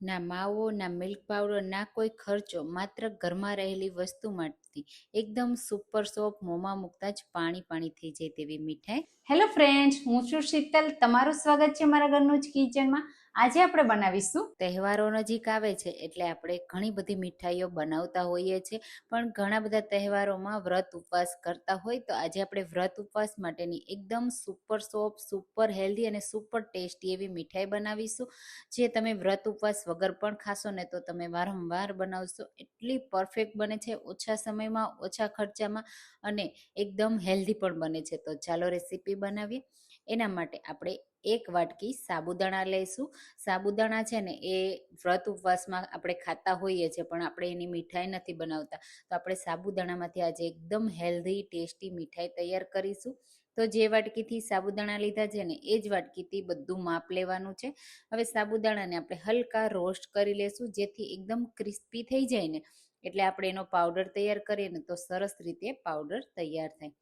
ના માવો, ના મિલ્ક પાવડર ના કોઈ ખર્ચો, માત્ર ઘરમાં રહેલી વસ્તુમાંથી એકદમ સુપર સોપ મોંમાં મૂકતા જ પાણી પાણી થઈ જાય તેવી મીઠાઈ. હેલો ફ્રેન્ડ્સ હું છું શીતલ. તમારું સ્વાગત છે મારા ઘરનું જ કિચનમાં આજે આપણે બનાવીશું તહેવારો નજીક આવે છે એટલે આપણે ઘણી બધી મીઠાઈઓ બનાવતા હોઈએ છીએ. પણ ઘણા બધા તહેવારોમાં વ્રત ઉપવાસ કરતા હોય તો આજે આપણે વ્રત ઉપવાસ માટેની એકદમ સુપર સોફ્ટ સુપર હેલ્ધી અને સુપર ટેસ્ટી એવી મીઠાઈ બનાવીશું. જે તમે વ્રત ઉપવાસ વગર પણ ખાશો ને તો તમે વારંવાર બનાવશો. એટલી પરફેક્ટ બને છે ઓછા સમયમાં, ઓછા ખર્ચામાં અને એકદમ હેલ્ધી પણ બને છે. તો ચાલો રેસીપી બનાવીએ. એના માટે આપણે એક વાટકી સાબુદાણા લઈશું. સાબુદાણા છે ને એ વ્રત ઉપવાસમાં આપણે ખાતા હોઈએ છીએ, પણ આપણે એની મીઠાઈ નથી બનાવતા. તો આપણે સાબુદાણામાંથી આજે એકદમ હેલ્ધી ટેસ્ટી મીઠાઈ તૈયાર કરીશું. તો જે વાટકીથી સાબુદાણા લીધા છે ને, એ જ વાટકીથી બધું માપ લેવાનું છે. હવે સાબુદાણાને આપણે હલકા રોસ્ટ કરી લેશું, જેથી એકદમ ક્રિસ્પી થઈ જાય ને. એટલે આપણે એનો પાવડર તૈયાર કરીએ ને, તો સરસ રીતે પાવડર તૈયાર થાય.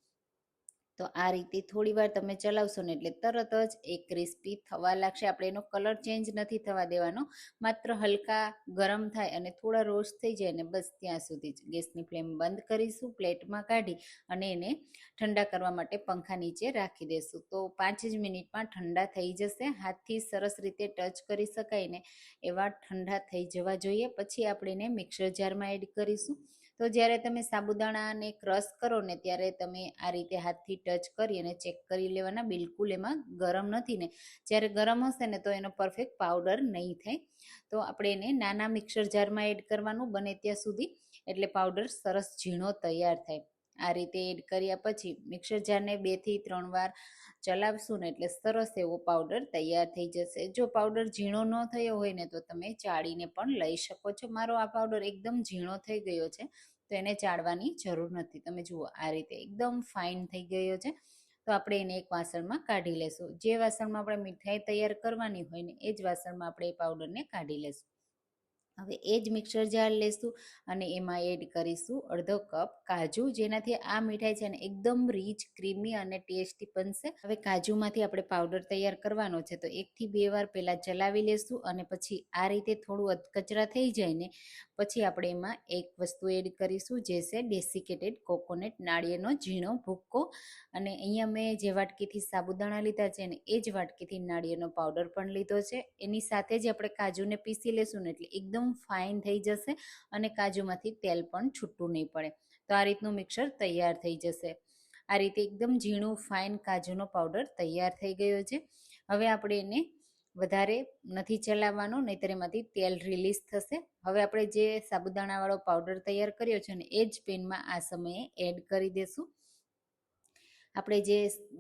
તો આ રીતે થોડી વાર તમે ચલાવશો ને એટલે તરત જ એ ક્રિસ્પી થવા લાગશે. આપણે એનો કલર ચેન્જ નથી થવા દેવાનો. માત્ર હલકા ગરમ થાય અને થોડા રોસ્ટ થઈ જાય ને બસ ત્યાં સુધી જ. ગેસની ફ્લેમ બંધ કરીશું, પ્લેટમાં કાઢી અને એને ઠંડા કરવા માટે પંખા નીચે રાખી દેશું. તો પાંચ જ મિનિટમાં ઠંડા થઈ જશે. હાથથી સરસ રીતે ટચ કરી શકાય ને એવા ઠંડા થઈ જવા જોઈએ. પછી આપણે એને મિક્સર જારમાં એડ કરીશું. તો જ્યારે તમે સાબુદાણાને ક્રશ કરો ને ત્યારે તમે આ રીતે હાથથી ટચ કરી અને ચેક કરી લેવાના. બિલકુલ એમાં ગરમ નથી ને. જ્યારે ગરમ હશે ને તો એનો પરફેક્ટ પાવડર નહીં થાય. તો આપણે એને નાના મિક્સર જારમાં એડ કરવાનું બને ત્યાં સુધી. એટલે પાવડર સરસ ઝીણો તૈયાર થાય. આ રીતે એડ કર્યા પછી મિક્સર જારને બેથી ત્રણ વાર ચલાવશું ને એટલે સરસ એવો પાવડર તૈયાર થઈ જશે. જો પાવડર ઝીણો ન થયો હોય ને તો તમે ચાળીને પણ લઈ શકો છો. મારો આ પાવડર એકદમ ઝીણો થઈ ગયો છે, તો એને ચાળવાની જરૂર નથી. તમે જુઓ, આ રીતે એકદમ ફાઇન થઈ ગયો છે. તો આપણે એને એક વાસણમાં કાઢી લેશું. જે વાસણમાં આપણે મીઠાઈ તૈયાર કરવાની હોય ને એ જ વાસણમાં આપણે એ પાવડરને કાઢી લેશું. હવે એ જ મિક્સર જાર લેશું અને એમાં એડ કરીશું અડધો કપ કાજુ, જેનાથી આ મીઠાઈ છે ને એકદમ રીચ ક્રીમી અને ટેસ્ટી બનશે. હવે કાજુમાંથી આપણે પાવડર તૈયાર કરવાનો છે, તો એકથી બે વાર પહેલાં ચલાવી લેશું અને પછી આ રીતે થોડું અધકચરા થઈ જાય ને પછી આપણે એમાં એક વસ્તુ એડ કરીશું, જે છે ડેસિકેટેડ કોકોનટ નાળિયેરનો ઝીણો ભૂક્કો. અને અહીંયા મેં જે વાટકીથી સાબુદાણા લીધા છે ને એ જ વાટકીથી નાળિયેરનો પાવડર પણ લીધો છે. એની સાથે જ આપણે કાજુને પીસી લેશું ને એટલે એકદમ એકદમ ફાઇન થઈ જશે અને કાજુમાંથી તેલ પણ છૂટું નહીં પડે. તો આ રીતનું મિક્સર તૈયાર થઈ જશે. આ રીતે એકદમ ઝીણું ફાઇન કાજુનો પાવડર તૈયાર થઈ ગયો છે. હવે આપણે એને વધારે નથી ચલાવવાનો, નહીંતર એમાંથી તેલ રિલીઝ થશે. હવે આપણે જે સાબુદાણાવાળો પાવડર તૈયાર કર્યો છે ને, એ જ પેનમાં આ સમયે એડ કરી દેશું. આપણે જે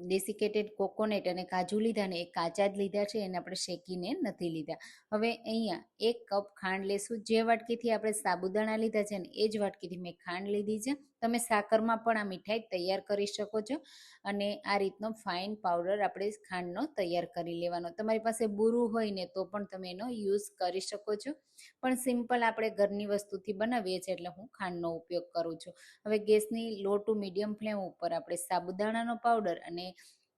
ડેસિકેટેડ કોકોનેટ અને કાજુ લીધા ને એ કાચા જ લીધા છે, એને આપણે શેકીને નથી લીધા. હવે અહીંયા એક કપ ખાંડ લેશું. જે વાટકીથી આપણે સાબુદાણા લીધા છે ને, એ જ વાટકીથી મેં ખાંડ લીધી છે. તમે સાકરમાં પણ આ મીઠાઈ તૈયાર કરી શકો છો અને આ રીતનો ફાઇન પાવડર આપણે ખાંડનો તૈયાર કરી લેવાનો. તમારી પાસે બુરું હોય ને તો પણ તમે એનો યુઝ કરી શકો છો. પણ સિમ્પલ આપણે ઘરની વસ્તુથી બનાવીએ છીએ એટલે હું ખાંડનો ઉપયોગ કરું છું. હવે ગેસની લો ટુ મીડિયમ ફ્લેમ ઉપર આપણે સાબુદાણાનો પાવડર અને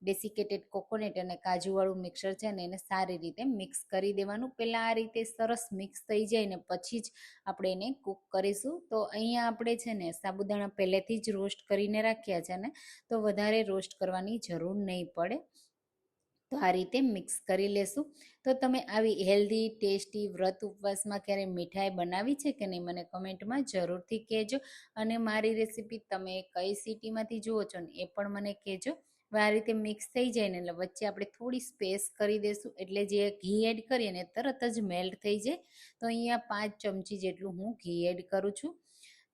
ડેસિકેટેડ કોકોનેટ અને કાજુવાળું મિક્સર છે ને એને સારી રીતે મિક્સ કરી દેવાનું. પહેલાં આ રીતે સરસ મિક્સ થઈ જાય ને પછી જ આપણે એને કૂક કરીશું. તો અહીંયા આપણે છે ને સાબુદાણા પહેલેથી જ રોસ્ટ કરીને રાખ્યા છે ને, તો વધારે રોસ્ટ કરવાની જરૂર નહીં પડે. તો આ રીતે મિક્સ કરી લેશું. તો તમે આવી હેલ્ધી ટેસ્ટી વ્રત ઉપવાસમાં ક્યારે મીઠાઈ બનાવી છે કે નહીં, મને કમેન્ટમાં જરૂરથી કહેજો. અને મારી રેસીપી તમે કઈ સિટીમાંથી જુઓ છો ને, એ પણ મને કહેજો. હવે આ રીતે મિક્સ થઈ જાય ને, એટલે વચ્ચે આપણે થોડી સ્પેસ કરી દઈશું એટલે જે ઘી એડ કરીએ ને તરત જ મેલ્ટ થઈ જાય. તો અહીંયા પાંચ ચમચી જેટલું હું ઘી એડ કરું છું.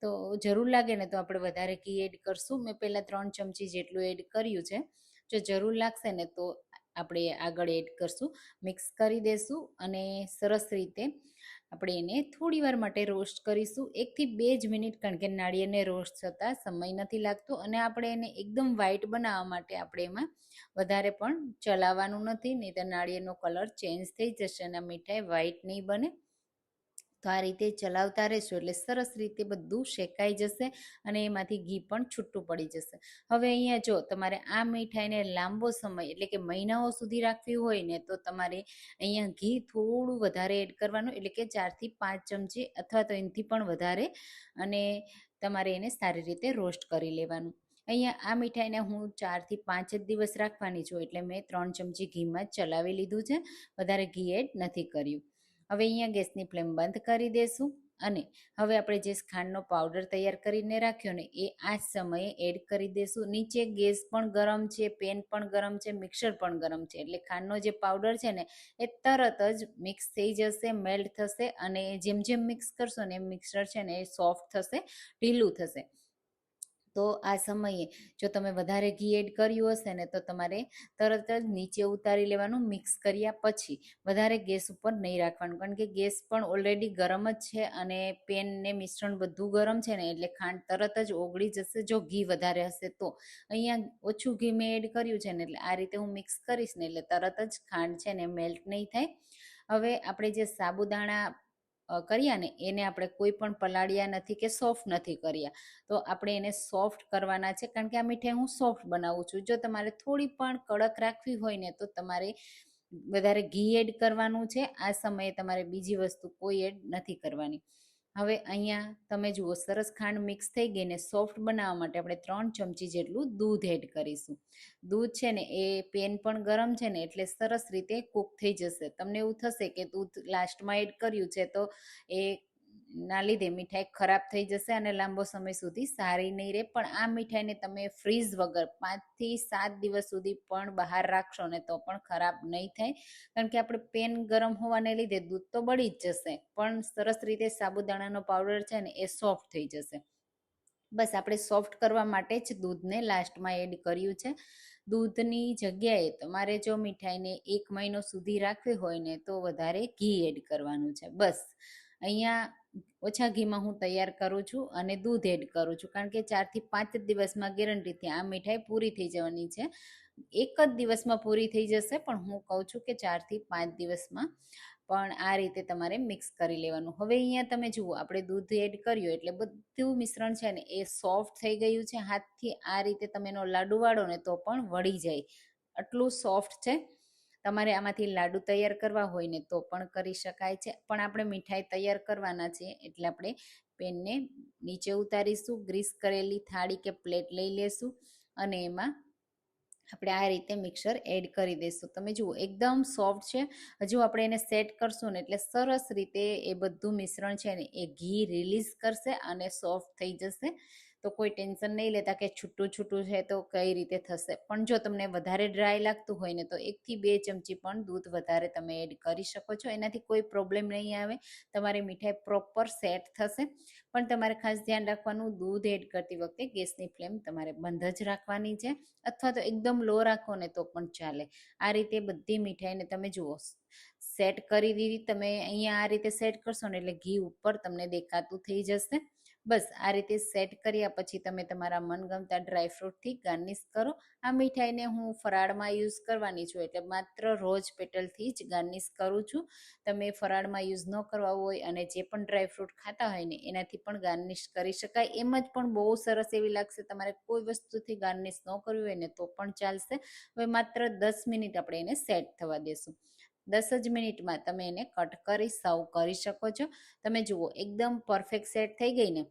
તો જરૂર લાગે ને, તો આપણે વધારે ઘી એડ કરશું. મેં પહેલાં ત્રણ ચમચી જેટલું એડ કર્યું છે. જો જરૂર લાગશે ને, તો આપણે આગળ એડ કરશું. મિક્સ કરી દેશું અને સરસ રીતે આપણે એને થોડી વાર માટે રોસ્ટ કરીશું. એકથી બે જ મિનિટ કારણ કે નાળિયેરને રોસ્ટ થતાં સમય નથી લાગતો અને આપણે એને એકદમ વ્હાઈટ બનાવવા માટે આપણે એમાં વધારે પણ ચલાવવાનું નથી નહીં તો નાળિયેરનો કલર ચેન્જ થઈ જશે અને મીઠાઈ વ્હાઈટ નહીં બને. તો આ રીતે ચલાવતા રહેશો એટલે સરસ રીતે બધું શેકાઈ જશે અને એમાંથી ઘી પણ છૂટું પડી જશે. હવે અહીંયા જો તમારે આ મીઠાઈને લાંબો સમય એટલે કે મહિનાઓ સુધી રાખવી હોય ને તો તમારે અહીંયા ઘી થોડું વધારે એડ કરવાનું એટલે કે ચારથી પાંચ ચમચી અથવા તો એનાથી પણ વધારે અને તમારે એને સારી રીતે રોસ્ટ કરી લેવાનું. અહીંયા આ મીઠાઈને હું ચારથી પાંચ જ દિવસ રાખવાની છું એટલે મેં ત્રણ ચમચી ઘીમાં ચલાવી લીધું છે. વધારે ઘી એડ નથી કર્યું. હવે અહીંયા ગેસની ફ્લેમ બંધ કરી દેશું અને હવે આપણે જે ખાંડનો પાવડર તૈયાર કરીને રાખ્યો ને એ આ જ સમયે એડ કરી દેશું. નીચે ગેસ પણ ગરમ છે, પેન પણ ગરમ છે, મિક્સર પણ ગરમ છે. એટલે ખાંડનો જે પાવડર છે ને એ તરત જ મિક્સ થઈ જશે, મેલ્ટ થશે અને જેમ જેમ મિક્સ કરશો ને એમ મિક્સર છે ને એ સોફ્ટ થશે, ઢીલું થશે. તો આ સમયે જો તમે વધારે ઘી એડ કર્યું હશે ને તો તમારે તરત જ નીચે ઉતારી લેવાનું મિક્સ કર્યા પછી વધારે ગેસ ઉપર નહીં રાખવાનું. કારણ કે ગેસ પણ ઓલરેડી ગરમ જ છે અને પેન ને મિશ્રણ બધું ગરમ છે ને એટલે ખાંડ તરત જ ઓગળી જશે જો ઘી વધારે હશે તો. અહીંયા ઓછું ઘી મેં એડ કર્યું છે ને એટલે આ રીતે હું મિક્સ કરીશ ને એટલે તરત જ ખાંડ છે ને મેલ્ટ નહીં થાય. હવે આપણે જે સાબુદાણા કર્યા ને એને આપણે કોઈ પણ પલાળ્યા નથી કે સોફ્ટ નથી કર્યા. તો આપણે એને સોફ્ટ કરવાના છે કારણ કે આ મીઠાઈ હું સોફ્ટ બનાવું છું. જો તમારે થોડી પણ કડક રાખવી હોય ને તો તમારે વધારે ઘી એડ કરવાનું છે. આ સમયે તમારે બીજી વસ્તુ કોઈ એડ નથી કરવાની. હવે અહીંયા તમે જુઓ, સરસ ખાંડ મિક્સ થઈ ગઈ ને સોફ્ટ બનાવવા માટે આપણે ત્રણ ચમચી જેટલું દૂધ એડ કરીશું. દૂધ છે ને એ પેન પણ ગરમ છે ને એટલે સરસ રીતે કૂક થઈ જશે. તમને એવું થશે કે દૂધ લાસ્ટમાં એડ કર્યું છે તો એ ના લીધે મીઠાઈ ખરાબ થઈ જશે અને લાંબો સમય સુધી સારી નહીં રહે. પણ આ મીઠાઈને તમે ફ્રીઝ વગર પાંચથી સાત દિવસ સુધી પણ બહાર રાખશો ને તો પણ ખરાબ નહીં થાય. કારણ કે આપણે પેન ગરમ હોવાને લીધે દૂધ તો બળી જ જશે, પણ સરસ રીતે સાબુદાણાનો પાવડર છે ને એ સોફ્ટ થઈ જશે. બસ આપણે સોફ્ટ કરવા માટે જ દૂધને લાસ્ટમાં એડ કર્યું છે. દૂધની જગ્યાએ તમારે જો મીઠાઈને એક મહિનો સુધી રાખવી હોય ને તો વધારે ઘી એડ કરવાનું છે. બસ, અહીંયા ઓછા ઘીમાં હું તૈયાર કરું છું અને દૂધ એડ કરું છું. કારણ કે ચારથી પાંચ દિવસમાં ગેરંટીથી આ મીઠાઈ પૂરી થઈ જવાની છે. એક જ દિવસમાં પૂરી થઈ જશે પણ હું કહું છું કે ચારથી પાંચ દિવસમાં પણ આ રીતે તમારે મિક્સ કરી લેવાનું. હવે અહીંયા તમે જુઓ, આપણે દૂધ એડ કર્યું એટલે બધું મિશ્રણ છે ને એ સોફ્ટ થઈ ગયું છે. હાથથી આ રીતે તમે એનો લાડુ વાળો ને તો પણ વળી જાય. આટલું સોફ્ટ છે. તમારે આમાંથી લાડુ તૈયાર કરવા હોય ને તો પણ કરી શકાય છે. પણ આપણે મીઠાઈ તૈયાર કરવાના છે એટલે આપણે પેનને નીચે ઉતારીશું, ગ્રીસ કરેલી થાળી કે પ્લેટ લઈ લેશું અને એમાં આપણે આ રીતે મિક્સર એડ કરી દઈશું તમે જુઓ, એકદમ સોફ્ટ છે. હજુ આપણે એને સેટ કરશું ને એટલે સરસ રીતે એ બધું મિશ્રણ છે ને એ ઘી રિલીઝ કરશે અને સોફ્ટ થઈ જશે. તો કોઈ ટેન્શન નહીં લેતા કે છૂટું છૂટું છે તો કઈ રીતે થશે. પણ જો તમને વધારે ડ્રાય લાગતું હોય ને તો એકથી બે ચમચી પણ દૂધ વધારે તમે એડ કરી શકો છો. એનાથી કોઈ પ્રોબ્લેમ નહીં આવે. તમારી મીઠાઈ પ્રોપર સેટ થશે. પણ તમારે ખાસ ધ્યાન રાખવાનું દૂધ એડ કરતી વખતે ગેસની ફ્લેમ તમારે બંધ જ રાખવાની છે. અથવા તો એકદમ લો રાખો ને તો પણ ચાલે. આ રીતે બધી મીઠાઈને તમે જુઓ. સેટ કરી દીધી, તમે અહીંયા આ રીતે સેટ કરશો ને એટલે ઘી ઉપર તમને દેખાતું થઈ જશે. બસ, આ રીતે સેટ કર્યા પછી તમે તમારા મનગમતા ડ્રાયફ્રૂટથી ગાર્નિશ કરો. આ મીઠાઈને હું ફરાળમાં યુઝ કરવાની છું, એટલે માત્ર રોજ પેટલથી જ ગાર્નિશ કરું છું. તમે ફરાળમાં યુઝ ન કરવા હોય અને જે પણ ડ્રાયફ્રૂટ ખાતા હોય ને, એનાથી પણ ગાર્નિશ કરી શકાય. એમ જ પણ બહુ સરસ એવી લાગશે, તમારે કોઈ વસ્તુથી ગાર્નિશ ન કરવી હોય ને, તો પણ ચાલશે. હવે માત્ર દસ મિનિટ આપણે એને સેટ થવા દેશું. દસ જ મિનિટમાં તમે એને કટ કરી, સર્વ કરી શકો છો. તમે જુઓ, એકદમ પરફેક્ટ સેટ થઈ ગઈ ને.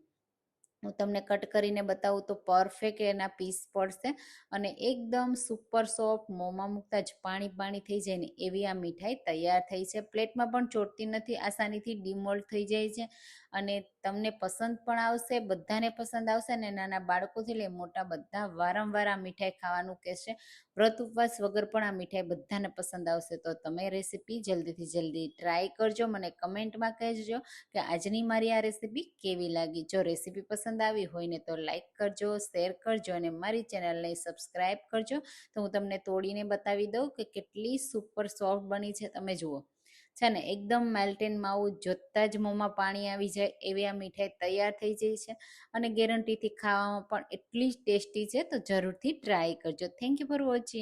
હું તમને કટ કરીને બતાવું તો પરફેક્ટ એના પીસ પડશે અને એકદમ સુપર સોફ્ટ, મોંમાં મૂકતા જ પાણી પાણી થઈ જાય ને એવી આ મીઠાઈ તૈયાર થઈ છે. પ્લેટમાં પણ ચોટતી નથી, આસાનીથી ડિમોલ્ડ થઈ જાય છે. અને તમને પસંદ પણ આવશે, બધાને પસંદ આવશે ને નાના બાળકોથી લઈ મોટા બધા વારંવાર આ મીઠાઈ ખાવાનું કહેશે. વ્રત ઉપવાસ વગર પણ આ મીઠાઈ બધાને પસંદ આવશે. તો તમે રેસીપી જલ્દીથી જલ્દી ટ્રાય કરજો, મને કમેન્ટમાં કહેજો કે આજની મારી આ રેસીપી કેવી લાગી. જો રેસીપી પસંદ આવી હોય ને તો લાઈક કરજો, શેર કરજો અને મારી ચેનલને સબસ્ક્રાઈબ કરજો. તો હું તમને તોડીને બતાવી દઉં કે કેટલી સુપર સોફ્ટ બની છે. તમે જુઓ. છે ને, એકદમ મેલ્ટેન માવું જોતાં જ મોંમાં પાણી આવી જાય એવી આ મીઠાઈ તૈયાર થઈ જાય છે. અને ગેરંટીથી ખાવામાં પણ એટલી જ ટેસ્ટી છે, તો જરૂરથી ટ્રાય કરજો. Thank you for watching